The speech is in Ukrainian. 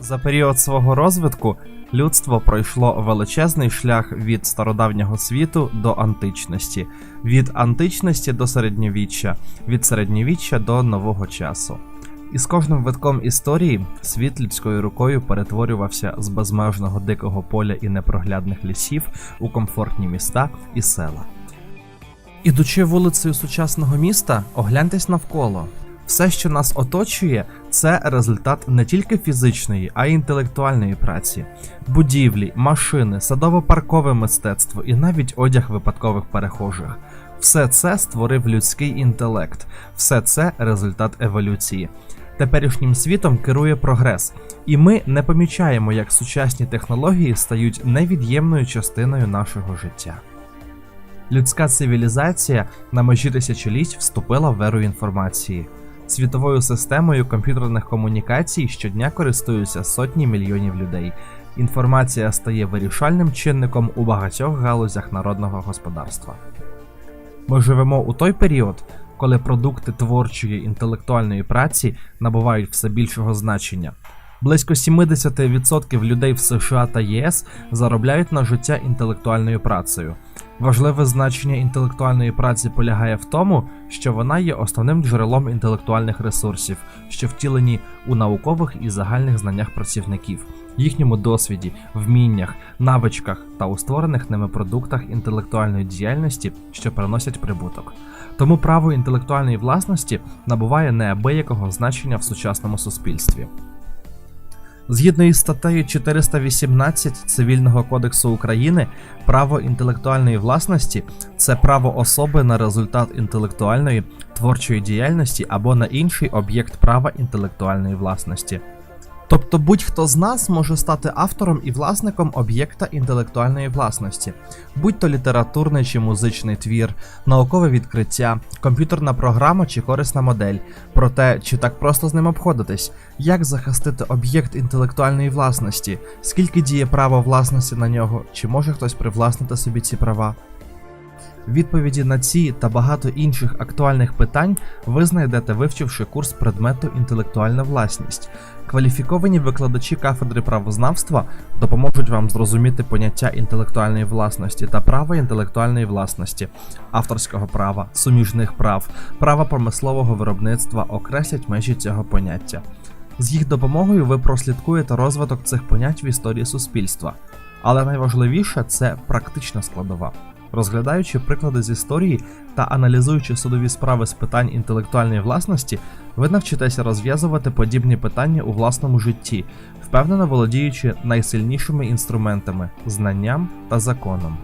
За період свого розвитку людство пройшло величезний шлях від стародавнього світу до античності, від античності до середньовіччя, від середньовіччя до нового часу. І з кожним витком історії світ людською рукою перетворювався з безмежного дикого поля і непроглядних лісів у комфортні міста і села. Ідучи вулицею сучасного міста, огляньтесь навколо. Все, що нас оточує, це результат не тільки фізичної, а й інтелектуальної праці. Будівлі, машини, садово-паркове мистецтво і навіть одяг випадкових перехожих. Все це створив людський інтелект, все це результат еволюції. Теперішнім світом керує прогрес, і ми не помічаємо, як сучасні технології стають невід'ємною частиною нашого життя. Людська цивілізація на межі тисячоліть вступила в еру інформації. Світовою системою комп'ютерних комунікацій щодня користуються сотні мільйонів людей. Інформація стає вирішальним чинником у багатьох галузях народного господарства. Ми живемо у той період, коли продукти творчої інтелектуальної праці набувають все більшого значення. Близько 70% людей в США та ЄС заробляють на життя інтелектуальною працею. Важливе значення інтелектуальної праці полягає в тому, що вона є основним джерелом інтелектуальних ресурсів, що втілені у наукових і загальних знаннях працівників, їхньому досвіді, вміннях, навичках та у створених ними продуктах інтелектуальної діяльності, що приносять прибуток. Тому право інтелектуальної власності набуває неабиякого значення в сучасному суспільстві. Згідно із статтею 418 Цивільного кодексу України, право інтелектуальної власності це право особи на результат інтелектуальної творчої діяльності або на інший об'єкт права інтелектуальної власності. Тобто будь-хто з нас може стати автором і власником об'єкта інтелектуальної власності, будь то літературний чи музичний твір, наукове відкриття, комп'ютерна програма чи корисна модель. Проте, чи так просто з ним обходитись, як захистити об'єкт інтелектуальної власності, скільки діє право власності на нього, чи може хтось привласнити собі ці права? Відповіді на ці та багато інших актуальних питань ви знайдете, вивчивши курс предмету інтелектуальна власність. Кваліфіковані викладачі кафедри правознавства допоможуть вам зрозуміти поняття інтелектуальної власності та права інтелектуальної власності, авторського права, суміжних прав, права промислового виробництва окреслять межі цього поняття. З їх допомогою ви прослідкуєте розвиток цих понять в історії суспільства. Але найважливіше це практична складова. Розглядаючи приклади з історії та аналізуючи судові справи з питань інтелектуальної власності, ви навчитеся розв'язувати подібні питання у власному житті, впевнено володіючи найсильнішими інструментами знанням та законом.